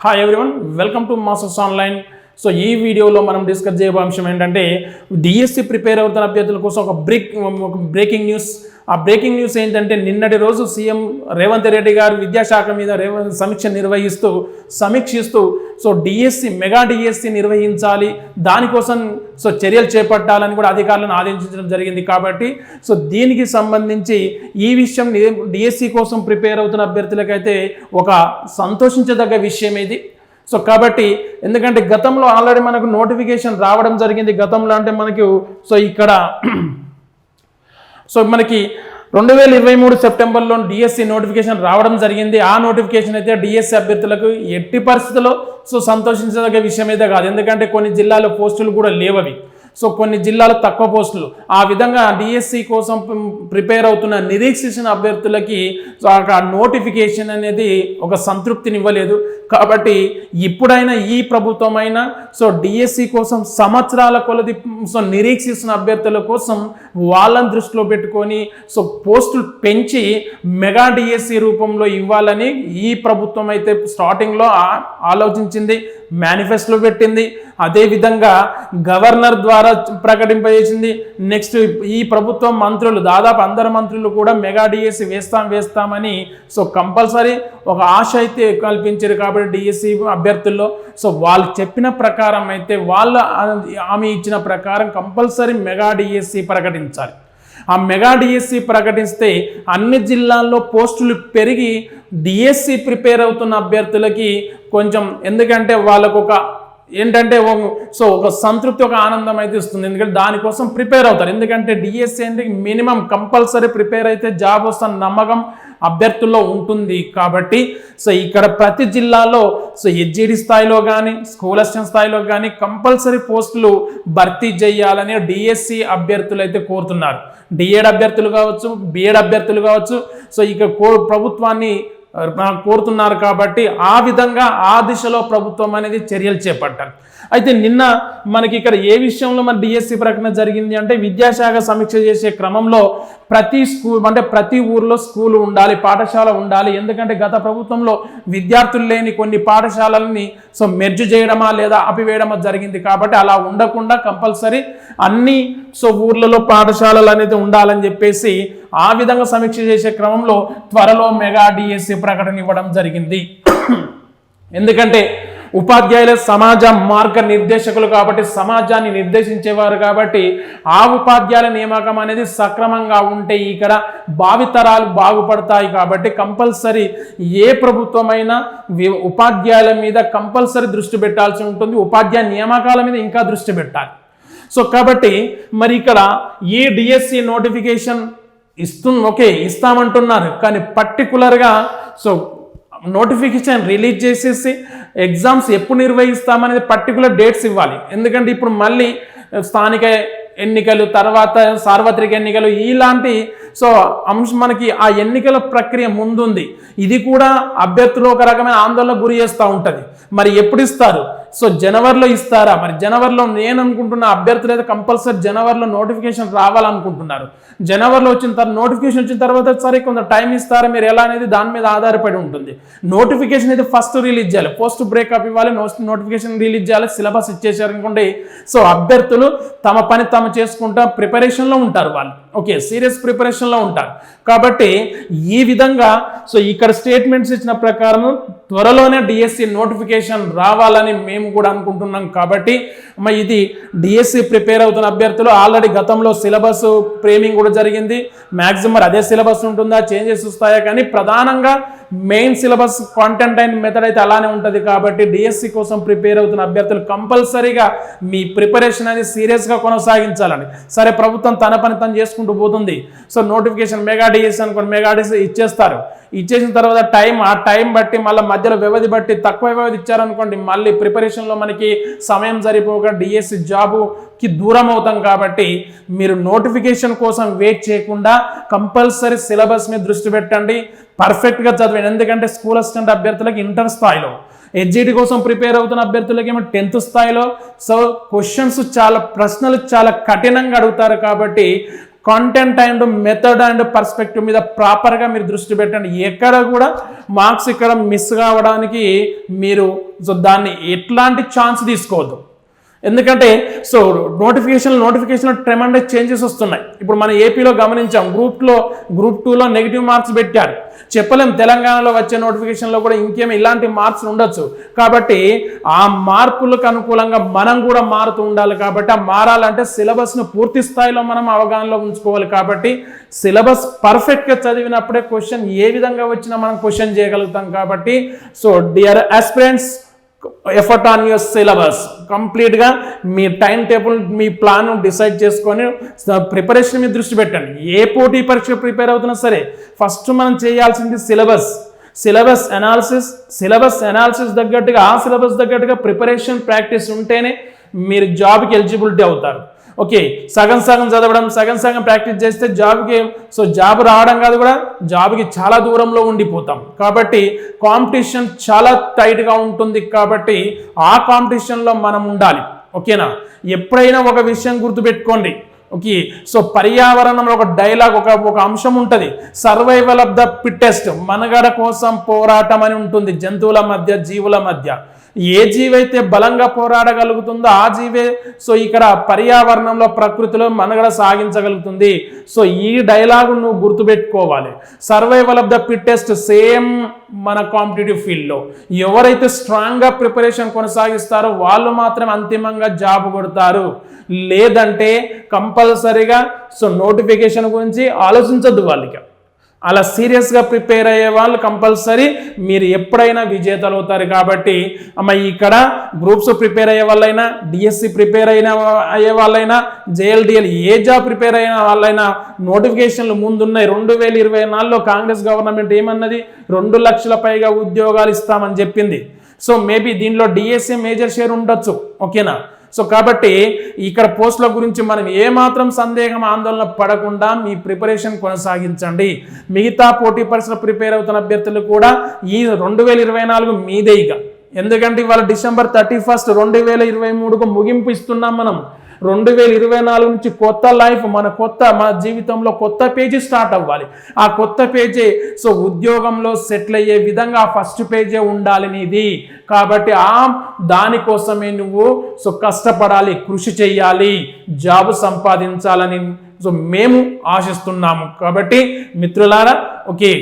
Hi everyone welcome to masters online so ఈ వీడియోలో మనం డిస్కస్ చేయబో అంశం ఏంటంటే డిఎస్సి ప్రిపేర్ అవుతున్న అభ్యర్థుల కోసం ఒక బ్రేక్ ఒక బ్రేకింగ్ న్యూస్ ఆ బ్రేకింగ్ న్యూస్ ఏంటంటే నిన్నటి రోజు సీఎం రేవంత్ రెడ్డి గారు విద్యాశాఖ మీద రేవంత్ సమీక్ష నిర్వహిస్తూ సమీక్షిస్తూ సో డిఎస్సి మెగా డిఎస్సి నిర్వహించాలి. దానికోసం సో చర్యలు చేపట్టాలని కూడా అధికారులను ఆదేశించడం జరిగింది కాబట్టి సో దీనికి సంబంధించి ఈ విషయం డిఎస్సి కోసం ప్రిపేర్ అవుతున్న అభ్యర్థులకైతే ఒక సంతోషించదగ్గ విషయం ఇది. సో కాబట్టి ఎందుకంటే గతంలో ఆల్రెడీ మనకు నోటిఫికేషన్ రావడం జరిగింది. గతంలో అంటే మనకు సో ఇక్కడ సో మనకి రెండు వేల ఇరవై మూడు సెప్టెంబర్లో డిఎస్సి నోటిఫికేషన్ రావడం జరిగింది. ఆ నోటిఫికేషన్ అయితే డిఎస్సి అభ్యర్థులకు ఎట్టి పరిస్థితుల్లో సో సంతోషించదగ్గ విషయం అయితే కాదు. ఎందుకంటే కొన్ని జిల్లాలో పోస్టులు కూడా లేవవి. సో కొన్ని జిల్లాలు తక్కువ పోస్టులు. ఆ విధంగా డిఎస్సి కోసం ప్రిపేర్ అవుతున్న నిరీక్షించిన అభ్యర్థులకి సో ఆ నోటిఫికేషన్ అనేది ఒక సంతృప్తిని ఇవ్వలేదు కాబట్టి ఇప్పుడైనా ఈ ప్రభుత్వమైనా సో డిఎస్సి కోసం సంవత్సరాల కొలది సో నిరీక్షిస్తున్న అభ్యర్థుల కోసం వాళ్ళని దృష్టిలో పెట్టుకొని సో పోస్టులు పెంచి మెగా డిఎస్సి రూపంలో ఇవ్వాలని ఈ ప్రభుత్వం అయితే స్టార్టింగ్లో ఆలోచించింది మేనిఫెస్టోలో పెట్టింది. అదేవిధంగా గవర్నర్ ద్వారా ప్రకటింపజేసింది. నెక్స్ట్ ఈ ప్రభుత్వం మంత్రులు దాదాపు అందరు మంత్రులు కూడా మెగా డిఎస్సి వేస్తాం వేస్తామని సో కంపల్సరీ ఒక ఆశ అయితే కల్పించారు కాబట్టి డిఎస్సి అభ్యర్థుల్లో. సో వాళ్ళు చెప్పిన ప్రకారం అయితే వాళ్ళ హామీ ఇచ్చిన ప్రకారం కంపల్సరీ మెగా డిఎస్సి ప్రకటించాలి. ఆ మెగా డిఎస్సి ప్రకటిస్తే అన్ని జిల్లాల్లో పోస్టులు పెరిగి డిఎస్సి ప్రిపేర్ అవుతున్న అభ్యర్థులకి కొంచెం ఎందుకంటే వాళ్ళకు ఒక ఏంటంటే ఒక- సో ఒక సంతృప్తి ఒక ఆనందం అయితే ఇస్తుంది. ఎందుకంటే దానికోసం ప్రిపేర్ అవుతారు. ఎందుకంటే డిఎస్సి అంటే మినిమం కంపల్సరీ ప్రిపేర్ అయితే జాబ్ వస్తున్న నమ్మకం అభ్యర్థుల్లో ఉంటుంది కాబట్టి సో ఇక్కడ ప్రతి జిల్లాలో సో హెచ్జిడి స్థాయిలో కానీ స్కూల్ అసిస్టెంట్ స్థాయిలో కానీ కంపల్సరీ పోస్టులు భర్తీ చేయాలని డిఎస్సి అభ్యర్థులు అయితే కోరుతున్నారు. డిఎడ్ అభ్యర్థులు కావచ్చు బిఎడ్ అభ్యర్థులు కావచ్చు. సో ఇక కో ప్రభుత్వాన్ని కోరుతున్నారు కాబట్టి ఆ విధంగా ఆ దిశలో ప్రభుత్వం అనేది చర్యలు చేపట్టాలి. అయితే నిన్న మనకి ఇక్కడ ఏ విషయంలో మన డిఎస్సి ప్రకటన జరిగింది అంటే విద్యాశాఖ సమీక్ష చేసే క్రమంలో ప్రతి స్కూల్ అంటే ప్రతి ఊర్లో స్కూల్ ఉండాలి పాఠశాల ఉండాలి. ఎందుకంటే గత ప్రభుత్వంలో విద్యార్థులు లేని కొన్ని పాఠశాలల్ని సో మెర్జ్ చేయడమా లేదా ఆపివేయడమా జరిగింది కాబట్టి అలా ఉండకుండా కంపల్సరీ అన్ని సో ఊర్లలో పాఠశాలలు అనేది ఉండాలని చెప్పేసి ఆ విధంగా సమీక్ష చేసే క్రమంలో త్వరలో మెగా డిఎస్సి ప్రకటన ఇవ్వడం జరిగింది. ఎందుకంటే ఉపాధ్యాయుల సమాజ మార్గ నిర్దేశకులు కాబట్టి సమాజాన్ని నిర్దేశించేవారు కాబట్టి ఆ ఉపాధ్యాయుల నియామకం అనేది సక్రమంగా ఉంటే ఇక్కడ భావితరాలు బాగుపడతాయి కాబట్టి కంపల్సరీ ఏ ప్రభుత్వమైనా ఉపాధ్యాయుల మీద కంపల్సరీ దృష్టి పెట్టాల్సి ఉంటుంది. ఉపాధ్యాయ నియామకాల మీద ఇంకా దృష్టి పెట్టాలి. సో కాబట్టి మరి ఇక్కడ ఈ డిఎస్సి నోటిఫికేషన్ ఇస్తు ఓకే ఇస్తామంటున్నారు. కానీ పర్టికులర్గా సో నోటిఫికేషన్ రిలీజ్ చేసేసి ఎగ్జామ్స్ ఎప్పుడు నిర్వహిస్తామనేది పర్టికులర్ డేట్స్ ఇవ్వాలి. ఎందుకంటే ఇప్పుడు మళ్ళీ స్థానిక ఎన్నికలు తర్వాత సార్వత్రిక ఎన్నికలు ఇలాంటి సో అంశం మనకి ఆ ఎన్నికల ప్రక్రియ ముందుంది. ఇది కూడా అభ్యర్థులు ఒక రకమైన ఆందోళన గురి చేస్తూ ఉంటుంది. మరి ఎప్పుడు ఇస్తారు? సో జనవరిలో ఇస్తారా? మరి జనవరిలో నేను అనుకుంటున్న అభ్యర్థులు అయితే కంపల్సరీ జనవరిలో నోటిఫికేషన్ రావాలనుకుంటున్నారు. జనవరిలో వచ్చిన తర్వాత నోటిఫికేషన్ వచ్చిన తర్వాత సరే కొంత టైం ఇస్తారా మీరు ఎలా అనేది దాని మీద ఆధారపడి ఉంటుంది. నోటిఫికేషన్ అయితే ఫస్ట్ రిలీజ్ చేయాలి. పోస్ట్ బ్రేకప్ ఇవ్వాలి నోటిఫికేషన్ రిలీజ్ చేయాలి సిలబస్ ఇచ్చేసారు అనుకోండి. సో అభ్యర్థులు తమ పని తాము చేసుకుంటా ప్రిపరేషన్లో ఉంటారు వాళ్ళు. ఓకే సీరియస్ ప్రిపరేషన్లో ఉంటారు. కాబట్టి ఈ విధంగా సో ఇక్కడ స్టేట్మెంట్స్ ఇచ్చిన ప్రకారం త్వరలోనే డిఎస్సి నోటిఫికేషన్ రావాలని మేము కూడా అనుకుంటున్నాం కాబట్టి మరి ఇది డిఎస్సి ప్రిపేర్ అవుతున్న అభ్యర్థులు ఆల్రెడీ గతంలో సిలబస్ ప్రేమింగ్ కూడా జరిగింది. మ్యాక్సిమం అదే సిలబస్ ఉంటుందా? చేంజెస్ వస్తాయా? కానీ ప్రధానంగా main syllabus content and method అయితే అలానే ఉంటుంది కాబట్టి డిఎస్సి కోసం ప్రిపేర్ అవుతున్న అభ్యర్థులు కంపల్సరీగా మీ ప్రిపరేషన్ అనేది సీరియస్గా కొనసాగించాలని. సరే ప్రభుత్వం తన పని తను చేసుకుంటూ పోతుంది. సో నోటిఫికేషన్ మెగా డిఎస్సి అనుకోండి మెగా డిఎస్సి ఇచ్చేస్తారు. ఇచ్చేసిన తర్వాత టైం ఆ టైం బట్టి మళ్ళీ మధ్యలో వ్యవధి బట్టి తక్కువ వ్యవధి ఇచ్చారనుకోండి మళ్ళీ ప్రిపరేషన్లో మనకి సమయం సరిపోక డిఎస్సి జాబుకి దూరం అవుతాం కాబట్టి మీరు నోటిఫికేషన్ కోసం వెయిట్ చేయకుండా కంపల్సరీ సిలబస్ మీద దృష్టి పెట్టండి. పర్ఫెక్ట్గా చదివాను. ఎందుకంటే స్కూల్ అసిస్టెంట్ అభ్యర్థులకు ఇంటర్ స్థాయిలో ఎడ్జిటి కోసం ప్రిపేర్ అవుతున్న అభ్యర్థులకి ఏమో టెన్త్ స్థాయిలో. సో క్వశ్చన్స్ చాలా ప్రశ్నలు చాలా కఠినంగా అడుగుతారు కాబట్టి content and method and perspective మీద ప్రాపర్గా మీరు దృష్టి పెట్టండి. ఎక్కడ కూడా మార్క్స్ ఇక్కడ మిస్ కావడానికి మీరు సో దాన్ని ఎట్లాంటి ఛాన్స్ తీసుకోవద్దు. ఎందుకంటే so notification notification tremendous changes వస్తున్నాయి. ఇప్పుడు మన ఏపీలో గమనించాం గ్రూప్లో గ్రూప్ టూలో నెగిటివ్ మార్క్స్ పెట్టారు. చెప్పలేం తెలంగాణలో వచ్చే నోటిఫికేషన్లో కూడా ఇంకేమి ఇలాంటి మార్క్స్ ఉండొచ్చు. కాబట్టి ఆ మార్పులకు అనుకూలంగా మనం కూడా మారుతూ ఉండాలి కాబట్టి ఆ మారాలంటే సిలబస్ను పూర్తి స్థాయిలో మనం అవగాహనలో ఉంచుకోవాలి కాబట్టి సిలబస్ పర్ఫెక్ట్గా చదివినప్పుడే క్వశ్చన్ ఏ విధంగా వచ్చినా మనం క్వశ్చన్ చేయగలుగుతాం కాబట్టి so dear aspirants effort on your syllabus. కంప్లీట్గా మీ టైం టేబుల్ మీ ప్లాన్ డిసైడ్ చేసుకొని ప్రిపరేషన్ మీద దృష్టి పెట్టండి. ఏ పోటీ పరీక్ష ప్రిపేర్ అవుతున్నా సరే ఫస్ట్ మనం చేయాల్సింది syllabus. Syllabus analysis syllabus analysis తగ్గట్టుగా ఆ సిలబస్ తగ్గట్టుగా ప్రిపరేషన్ ప్రాక్టీస్ ఉంటేనే మీరు జాబ్కి ఎలిజిబిలిటీ అవుతారు. ఓకే సగం సగం చదవడం సగం సగం ప్రాక్టీస్ చేస్తే జాబ్కి సో జాబ్ రావడం కాదు కూడా జాబ్కి చాలా దూరంలో ఉండిపోతాం. కాబట్టి కాంపిటీషన్ చాలా టైట్గా ఉంటుంది కాబట్టి ఆ కాంపిటీషన్లో మనం ఉండాలి. ఓకేనా ఎప్పుడైనా ఒక విషయం గుర్తుపెట్టుకోండి. ఓకే సో పర్యావరణంలో ఒక డైలాగ్ ఒక ఒక అంశం ఉంటుంది. సర్వైవల్ ఆఫ్ ద ఫిట్టెస్ట్ మనగడ కోసం పోరాటం అని ఉంటుంది. జంతువుల మధ్య జీవుల మధ్య. ఏ జీవైతే బలంగా పోరాడగలుగుతుందో ఆ జీవే. సో ఇక్కడ పర్యావరణంలో ప్రకృతిలో మనగడ సాగించగలుగుతుంది. సో ఈ డైలాగు నువ్వు గుర్తుపెట్టుకోవాలి. Survival of the fittest same మన కాంపిటేటివ్ ఫీల్డ్లో. ఎవరైతే స్ట్రాంగ్గా ప్రిపరేషన్ కొనసాగిస్తారో వాళ్ళు మాత్రం అంతిమంగా జాబ్ కొడతారు. లేదంటే కంపల్సరీగా సో నోటిఫికేషన్ గురించి ఆలోచించద్దు వాళ్ళకి. అలా సీరియస్గా ప్రిపేర్ అయ్యే వాళ్ళు కంపల్సరీ మీరు ఎప్పుడైనా విజేతలు అవుతారు కాబట్టి అమ్మ ఇక్కడ గ్రూప్స్ ప్రిపేర్ అయ్యే వాళ్ళైనా డిఎస్సి ప్రిపేర్ అయిన అయ్యే వాళ్ళైనా జేఎల్డిఎల్ ఏ జాబ్ ప్రిపేర్ అయిన వాళ్ళైనా నోటిఫికేషన్లు ముందున్నాయి. రెండు వేల ఇరవై నాలుగులో కాంగ్రెస్ గవర్నమెంట్ ఏమన్నది? రెండు లక్షల పైగా ఉద్యోగాలు ఇస్తామని చెప్పింది. సో మేబీ దీనిలో డిఎస్సి మేజర్ షేర్ ఉండొచ్చు. ఓకేనా? సో కాబట్టి ఇక్కడ పోస్టుల గురించి మనం ఏమాత్రం సందేహం ఆందోళన పడకుండా మీ ప్రిపరేషన్ కొనసాగించండి. మిగతా పోటీ పరీక్షలు ప్రిపేర్ అవుతున్న అభ్యర్థులు కూడా ఈ రెండు వేల ఇరవై నాలుగు మీదే ఇక. ఎందుకంటే ఇవాళ డిసెంబర్ థర్టీ ఫస్ట్ రెండు వేల ఇరవై మూడుకు ముగింపు ఇస్తున్నాం మనం. రెండు వేల ఇరవై నాలుగు నుంచి కొత్త లైఫ్ మన కొత్త మన జీవితంలో కొత్త పేజీ స్టార్ట్ అవ్వాలి. ఆ కొత్త పేజీ సో ఉద్యోగంలో సెటిల్ అయ్యే విధంగా ఫస్ట్ పేజే ఉండాలి నీది. కాబట్టి ఆ దానికోసమే నువ్వు సో కష్టపడాలి కృషి చేయాలి జాబ్ సంపాదించాలని సో మేము ఆశిస్తున్నాము. కాబట్టి మిత్రులారా ఓకే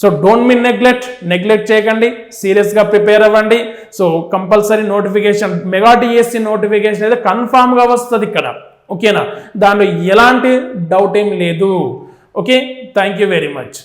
సో డోంట్ మీ నెగ్లెక్ట్ నెగ్లెక్ట్ చేయకండి. సీరియస్గా ప్రిపేర్ అవ్వండి. So compulsory notification mega TSC notification అయితే కన్ఫామ్గా వస్తుంది ఇక్కడ. ఓకేనా దానిలో ఎలాంటి డౌట్ ఏం లేదు. Okay thank you very much